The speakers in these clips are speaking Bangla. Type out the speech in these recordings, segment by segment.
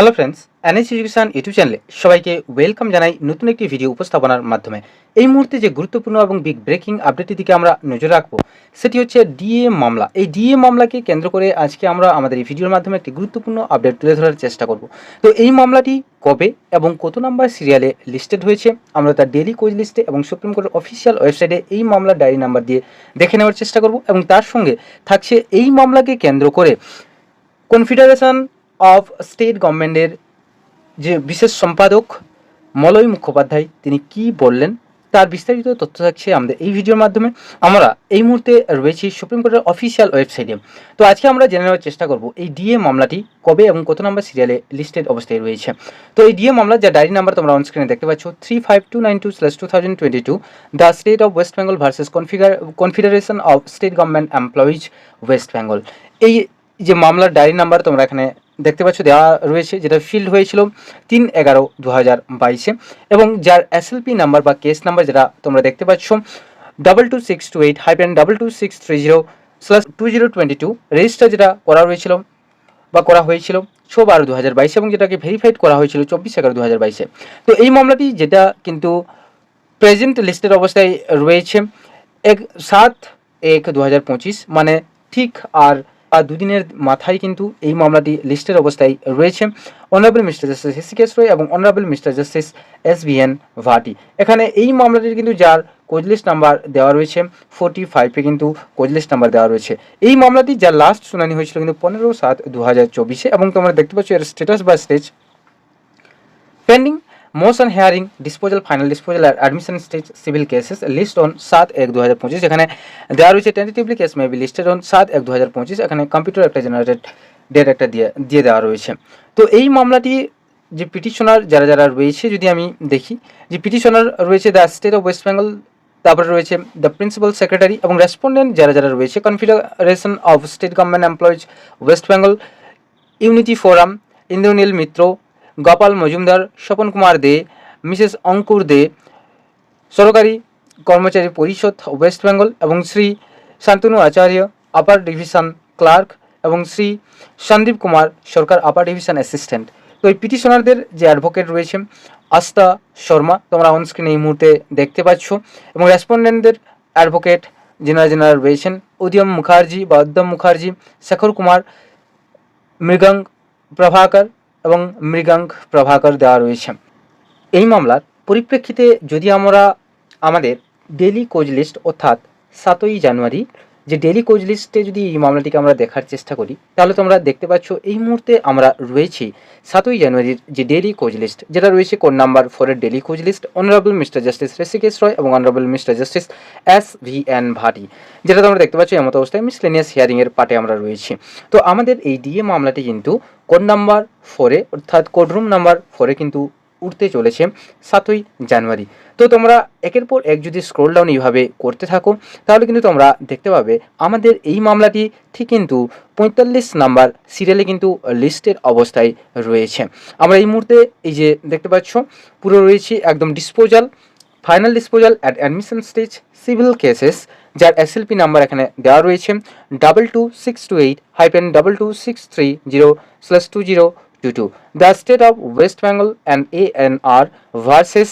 Hello friends NS education YouTube চ্যানেলে সবাইকে ওয়েলকাম জানাই নতুন একটি ভিডিও উপস্থাপনার মাধ্যমে। এই মুহূর্তে যে গুরুত্বপূর্ণ এবং বিগ ব্রেকিং আপডেটের দিকে আমরা নজর রাখব, সেটি হচ্ছে ডিএ মামলা। এই ডিএ মামলাকে কেন্দ্র করে আজকে আমরা আমাদের এই ভিডিওর মাধ্যমে একটি গুরুত্বপূর্ণ আপডেট তুলে ধরার চেষ্টা করব। তো এই মামলাটি কবে এবং কত নাম্বার সিরিয়ালে লিস্টেড হয়েছে, আমরা তার ডেলি কোচ লিস্টে এবং সুপ্রিম কোর্টের অফিসিয়াল ওয়েবসাইটে এই মামলার ডায়েরি নাম্বার দিয়ে দেখে নেওয়ার চেষ্টা করব এবং তার সঙ্গে থাকছে এই মামলাকে কেন্দ্র করে কনফেডারেশন অফ স্টেট গভর্নমেন্টের যে বিশেষ সম্পাদক মলয় মুখোপাধ্যায়, তিনি কি বললেন তার বিস্তারিত তথ্য থাকছে আমাদের এই ভিডিওর মাধ্যমে। আমরা এই মুহূর্তে রয়েছি সুপ্রিম কোর্টের অফিসিয়াল ওয়েবসাইটে তো আজকে আমরা জেনে নেওয়ার চেষ্টা করব, এই ডিএ মামলাটি কবে এবং কত নম্বর সিরিয়ালে লিস্টেড অবস্থায় রয়েছে। তো এই ডিএ মামলা যা ডায়েরি নাম্বার তোমরা অন স্ক্রিনে দেখতে পাচ্ছ three five two nine two slash two thousand twenty two the state of West Bengal versus configure confederation of state government employees West Bengal এই যে মামলার ডায়েরি নাম্বার তোমরা এখানে দেখতে পাচ্ছ, দেওয়া রয়েছে, যেটা ফিল্ড হয়েছিল তিন এগারো দু হাজার বাইশে। এবং যার এসএলপি নাম্বার বা কেস নাম্বার যেটা তোমরা দেখতে পাচ্ছ double two six two eight hyphen double two six three zero slash two zero twenty two register যেটা করা রয়েছিল বা করা হয়েছিল ছ বারো দু হাজার বাইশে এবং যেটাকে ভেরিফাইড করা হয়েছিল চব্বিশ এগারো দু হাজার বাইশে। তো এই মামলাটি যেটা কিন্তু প্রেজেন্ট লিস্টের অবস্থায় রয়েছে, এক সাত এক দু হাজার পঁচিশ মানে ঠিক আর আর দুদিনের মাথায় কিন্তু এই মামলাটি লিস্টের অবস্থায় রয়েছে। Honourable mister justice Hrishikesh Roy এবং honourable mister justice S B N Bhatti এখানে এই মামলাটির কিন্তু যার কোচ লিস্ট নাম্বার দেওয়া রয়েছে ফোর্টি ফাইভে কিন্তু কোচ লিস্ট নাম্বার দেওয়া রয়েছে। এই মামলাটি যার লাস্ট শুনানি হয়েছিল কিন্তু পনেরো সাত দু হাজার চব্বিশে এবং তোমরা দেখতে পাচ্ছ এর স্ট্যাটাস বা stage pending motion hearing disposal final disposal admission stage civil cases list on সাত এক দু হাজার পঁচিশ। এখানে দেওয়া রয়েছে tentatively case may be listed on সাত এক দু হাজার পঁচিশ। এখানে কম্পিউটার একটা জেনারেটেড ডেট একটা দিয়ে দিয়ে দেওয়া রয়েছে। তো এই মামলাটি যে পিটিশনার যারা যারা রয়েছে, যদি আমি দেখি, যে পিটিশনার রয়েছে the state of West Bengal তারপরে রয়েছে দ্য প্রিন্সিপাল সেক্রেটারি এবং রেসপন্ডেন্ট যারা যারা রয়েছে confederation of state government employees West Bengal unity forum Indranil Mitra Gopal Majumdar, Swapan Kumar Dey, Mrs Ankur Dey সরকারি কর্মচারী পরিষদ, ওয়েস্ট বেঙ্গল এবং Shri Shantanu Acharya, upper division clerk এবং Shri Sandeep Kumar, Sarkar upper division assistant. তো এই পিটিশনারদের যে অ্যাডভোকেট রয়েছে, আস্থা শর্মা, তোমরা অন স্ক্রিনে এই মুহূর্তে দেখতে পাচ্ছ এবং রেসপন্ডেন্টদের অ্যাডভোকেট জেনারেল জেনারেল রয়েছেন উদ্যম মুখার্জি বা উদ্যম মুখার্জি, শেখর কুমার মৃগাঙ্গ প্রভাকর এবং মৃগাঙ্ক প্রভাকর দেওয়া রয়েছে। এই মামলার পরিপ্রেক্ষিতে যদি আমরা আমাদের ডেলি কোজ লিস্ট অর্থাৎ সাতই জানুয়ারি যে ডেলি কোচ লিস্টে যদি এই মামলাটিকে আমরা দেখার চেষ্টা করি, তাহলে তোমরা দেখতে পাচ্ছ এই মুহূর্তে আমরা রয়েছি সাতই জানুয়ারির যে ডেলি কোচ লিস্ট যেটা রয়েছে কোড নাম্বার ফোরের daily cause list honourable mister justice Rishikesh Roy এবং honourable mister justice S V N Bhatti যেটা তোমরা দেখতে পাচ্ছ এমত অবস্থায় মিসলেনিয়াস হিয়ারিংয়ের পার্টে আমরা রয়েছি। তো আমাদের এই ডিএ মামলাটি কিন্তু কোড নাম্বার ফোরে অর্থাৎ কোডরুম নাম্বার ফোরে কিন্তু উঠতে চলেছে সাতই জানুয়ারি। তো তোমরা একের পর এক যদি স্ক্রোল ডাউন এইভাবে করতে থাকো, তাহলে কিন্তু তোমরা দেখতে পাবে আমাদের এই মামলাটি ঠিক কিন্তু পঁয়তাল্লিশ নাম্বার সিরিয়ালে কিন্তু লিস্টের অবস্থায় রয়েছে। আমরা এই মুহূর্তে এই যে দেখতে পাচ্ছ, পুরো রয়েছে একদম disposal final disposal at admission stage civil cases যার এসএলপি নাম্বার এখানে দেওয়া রয়েছে double two six two eight hyphen double two six three zero slash two zero the state of West Bengal and A N R versus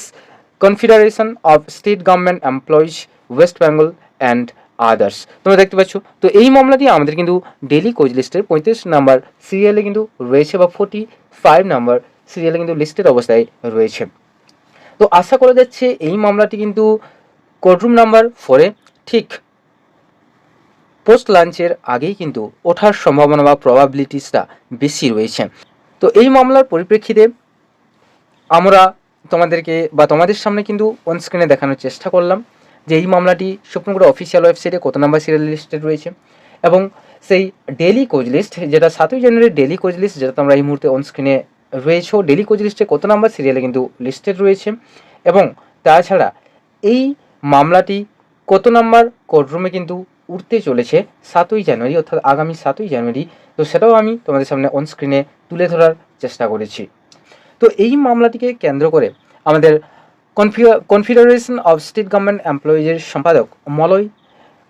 confederation of state government employees West Bengal and others তোমরা দেখতে পাচ্ছ, তো এই মামলাটি আমাদের কিন্তু ডেলি কোচ লিস্টের পঁয়ত্রিশ নাম্বার সিরিয়ালে কিন্তু রয়েছে বা ফোর্টি ফাইভ নাম্বার সিরিয়ালে কিন্তু লিস্টের অবস্থায় রয়েছে। তো আশা করা যাচ্ছে এই মামলাটি কিন্তু কোর্টরুম নাম্বার ফোরে ঠিক পোস্ট লাঞ্চের আগেই কিন্তু ওঠার সম্ভাবনা বা প্রবাবিলিটিসটা বেশি রয়েছে। তো এই মামলার পরিপ্রেক্ষিতে আমরা তোমাদেরকে বা তোমাদের সামনে কিন্তু অন স্ক্রিনে দেখানোর চেষ্টা করলাম যে এই মামলাটি সুপ্রিম কোর্টের অফিসিয়াল ওয়েবসাইটে কত নাম্বার সিরিয়াল লিস্টেড রয়েছে এবং সেই ডেলি কোচ লিস্ট যেটা সাতই জানুয়ারির ডেলি কোচ লিস্ট যেটা তোমরা এই মুহূর্তে অন স্ক্রিনে রয়েছে ডেলি কোচ লিস্টে কত নাম্বার সিরিয়ালে কিন্তু লিস্টেড রয়েছে এবং তাছাড়া এই মামলাটি কত নাম্বার কোর্টরুমে কিন্তু উঠতে চলেছে সাতই জানুয়ারি, অর্থাৎ আগামী সাতই জানুয়ারি তো সেটাও আমি তোমাদের সামনে অন স্ক্রিনে তুলে ধরার চেষ্টা করেছি। তো এই মামলাটিকে কেন্দ্র করে আমাদের কনফেডারেশন অফ স্টেট গভর্নমেন্ট এমপ্লয়িজের সম্পাদক মলয়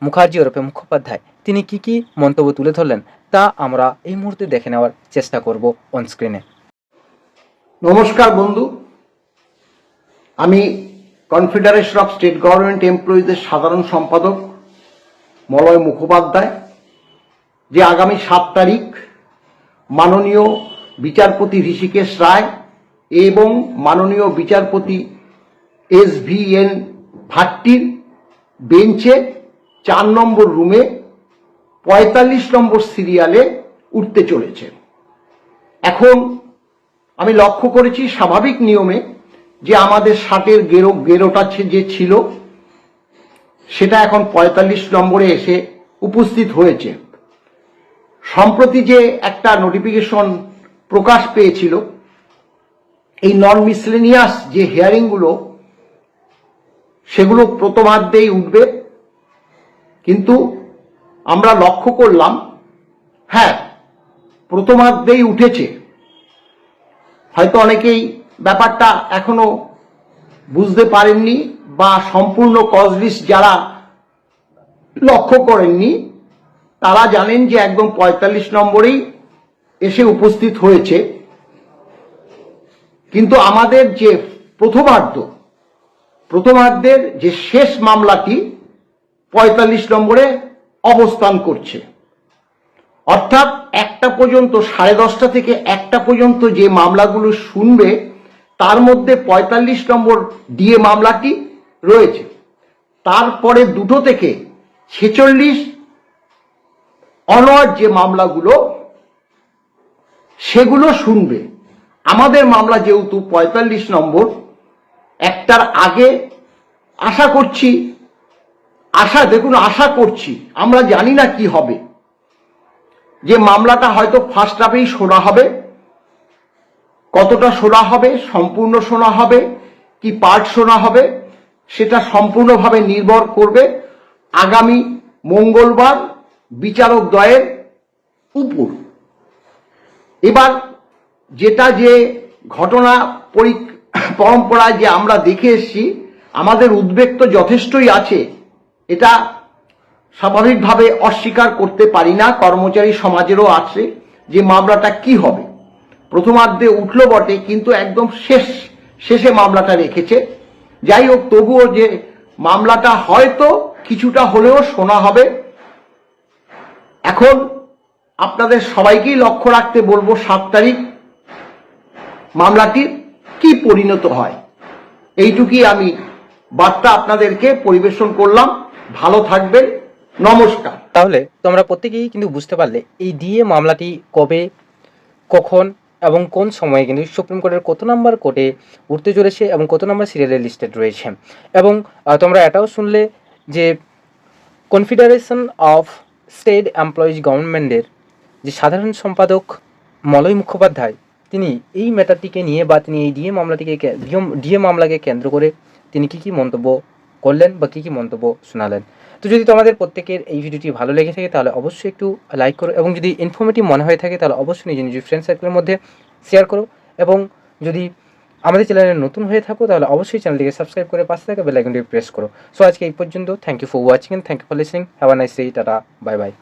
মুখার্জি ওরফে মুখোপাধ্যায়, তিনি কি কি মন্তব্য তুলে ধরলেন তা আমরা এই মুহূর্তে দেখে নেওয়ার চেষ্টা করব অন স্ক্রিনে নমস্কার বন্ধু। আমি কনফেডারেশন অফ স্টেট গভর্নমেন্ট এমপ্লয়িজের সাধারণ সম্পাদক মলয় মুখোপাধ্যায়। যে আগামী সাত তারিখ মাননীয় বিচারপতি ঋষিকেশ রায় এবং মাননীয় বিচারপতি এস ভি এন ভাট্টির বেঞ্চে চার নম্বর রুমে পঁয়তাল্লিশ নম্বর সিরিয়ালে উঠতে চলেছে। এখন আমি লক্ষ্য করেছি স্বাভাবিক নিয়মে যে আমাদের ষাটের গেরো, গেরোটা যে ছিল, সেটা এখন পঁয়তাল্লিশ নম্বরে এসে উপস্থিত হয়েছে। সম্প্রতি যে একটা নোটিফিকেশন প্রকাশ পেয়েছিল, এই নন মিসলেনিয়াস যে হিয়ারিংগুলো সেগুলো প্রথমার্ধেই উঠবে। কিন্তু আমরা লক্ষ্য করলাম হ্যাঁ প্রথমার্ধেই উঠেছে। হয়তো অনেকেই ব্যাপারটা এখনও বুঝতে পারেননি বা সম্পূর্ণ কজ যারা লক্ষ্য করেননি তারা জানেন যে একদম পঁয়তাল্লিশ নম্বরেই এসে উপস্থিত হয়েছে। কিন্তু আমাদের যে প্রথমার্ধ, প্রথমার্ধের যে শেষ মামলাটি পঁয়তাল্লিশ নম্বরে অবস্থান করছে। অর্থাৎ একটা পর্যন্ত, সাড়ে দশটা থেকে একটা পর্যন্ত যে মামলাগুলো শুনবে, তার মধ্যে পঁয়তাল্লিশ নম্বর ডিএ মামলাটি রয়েছে। তারপরে দুটো থেকে ছেচল্লিশ অনওয়ার্ড যে মামলাগুলো, সেগুলো শুনবে। আমাদের মামলা যেহেতু পঁয়তাল্লিশ নম্বর, একটার আগে আশা করছি, আশা, দেখুন, আশা করছি, আমরা জানি না কি হবে। যে মামলাটা হয়তো ফার্স্ট হাফেই শোনা হবে, কতটা শোনা হবে, সম্পূর্ণ শোনা হবে, কি পার্ট শোনা হবে, সেটা সম্পূর্ণভাবে নির্ভর করবে আগামী মঙ্গলবার বিচারক দ্বয়ের উপর। এবার যেটা যে ঘটনা পরি- পরম্পরায় যে আমরা দেখে এসেছি, আমাদের উদ্বেগ তো যথেষ্টই আছে। এটা স্বাভাবিকভাবে অস্বীকার করতে পারি না, কর্মচারী সমাজেরও আছে যে মামলাটা কি হবে। প্রথমার্ধে উঠল বটে, কিন্তু একদম শেষ, শেষে মামলাটা রেখেছে। যাই হোক, তবুও যে মামলাটা হয়তো কিছুটা হলেও শোনা হবে এখন আপনাদের সবাইকেই লক্ষ্য রাখতে বলব সাত তারিখ মামলাটির কি পরিণত হয়। এইটুকুই আমি বার্তা আপনাদেরকে পরিবেশন করলাম। ভালো থাকবেন। নমস্কার। তাহলে তোমরা প্রত্যেকেই কিন্তু বুঝতে পারলে এই ডিএ মামলাটি কবে, কখন এবং কোন সময়ে কিন্তু সুপ্রিম কোর্টের কত নম্বর কোর্টে উঠতে চলেছে এবং কত নাম্বার সিরিয়ালের লিস্টেড রয়েছে। এবং তোমরা এটাও শুনলে যে কনফিডারেশন অফ স্টেট এমপ্লয়িজ গভর্নমেন্টের যে সাধারণ সম্পাদক মলয় মুখোপাধ্যায়, তিনি এই ম্যাটারটিকে নিয়ে বা তিনি এই ডিএ মামলাটিকে ডিএ মামলাকে কেন্দ্র করে তিনি কি কি মন্তব্য করলেন বা কি কি মন্তব্য শোনালেন। তো যদি তোমাদের প্রত্যেকের এই ভিডিওটি ভালো লেগে থাকে, তাহলে অবশ্যই একটু লাইক করো এবং যদি ইনফরমেটিভ মনে হয়ে থাকে, তাহলে অবশ্যই নিজের নিজের ফ্রেন্ড সার্কেলের মধ্যে শেয়ার করো এবং যদি আমাদের চ্যানেলে নতুন হয়ে থাকো, তাহলে অবশ্যই চ্যানেলটিকে সাবস্ক্রাইব করে পাশে থাকে বেলাইকনটি প্রেস করো। সো আজকে এই পর্যন্ত thank you for watching thank you for listening have a nice day tata bye bye